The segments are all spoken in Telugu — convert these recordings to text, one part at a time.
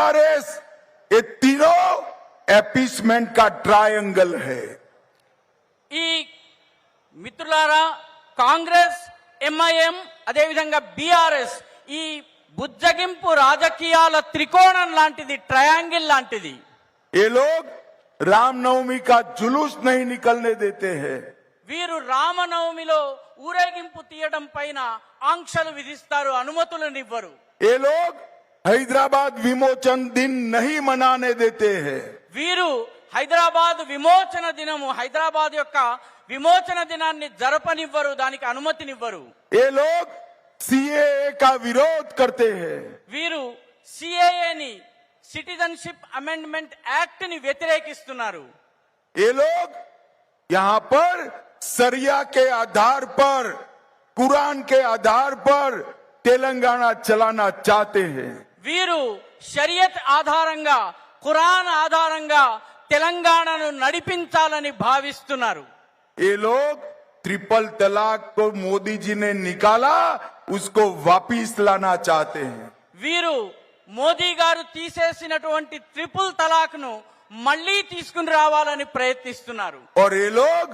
बीआरएस ये तीनों एपीसमेंट का ट्रायंगल है ఈ మిత్రులారా కాంగ్రెస్ ఎంఐఎం అదేవిధంగా బీఆర్ఎస్ ఈ బుజ్జగింపు రాజకీయాల త్రికోణం లాంటిది ట్రయాంగిల్ లాంటిది ये लोग रामनवमी का जुलूस नहीं निकलने देते हैं వీరు రామనవమిలో ఊరేగింపు తీయడం పైన ఆంక్షలు విధిస్తారు అనుమతులనివ్వరు ये लोग हैदराबाद विमोचन दिन नहीं मनाने देते हैं వీరు హైదరాబాద్ విమోచన దినము హైదరాబాద్ యొక్క విమోచన దినాన్ని జరపనివ్వరు దానికి అనుమతినివ్వరు ये लोग सीएए का विरोध करते हैं వీరు సిఏఏని సిటిజన్షిప్ అమెండ్మెంట్ యాక్ట్ ని వ్యతిరేకిస్తున్నారు ये लोग यहाँ पर सरिया के आधार पर कुरान के आधार पर तेलंगाना चलाना चाहते हैं వీరు షరియత్ ఆధారంగా ఖురాన్ ఆధారంగా తెలంగాణను నడిపించాలని భావిస్తున్నారు ये लोग ट्रिपल तलाक को मोदी जी ने निकाला उसको वापिस लाना चाहते हैं వీరు మోదీ గారు తీసేసినటువంటి ట్రిపుల్ తలాక్ ను మళ్లీ తీసుకుని రావాలని ప్రయత్నిస్తున్నారు और ये लोग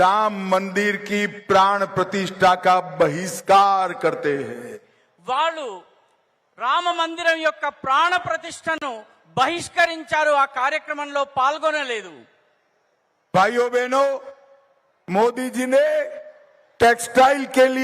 राम मंदिर की प्राण प्रतिष्ठा का बहिष्कार करते हैं వాళ్ళు రామ మందిరం యొక్క ప్రాణ ప్రతిష్టను బహిష్కరించారు. ఆ కార్యక్రమంలో పాల్గొనలేదు. భయో బేనో మోదీజీ నే టెక్స్టైల్ కెళ్ళి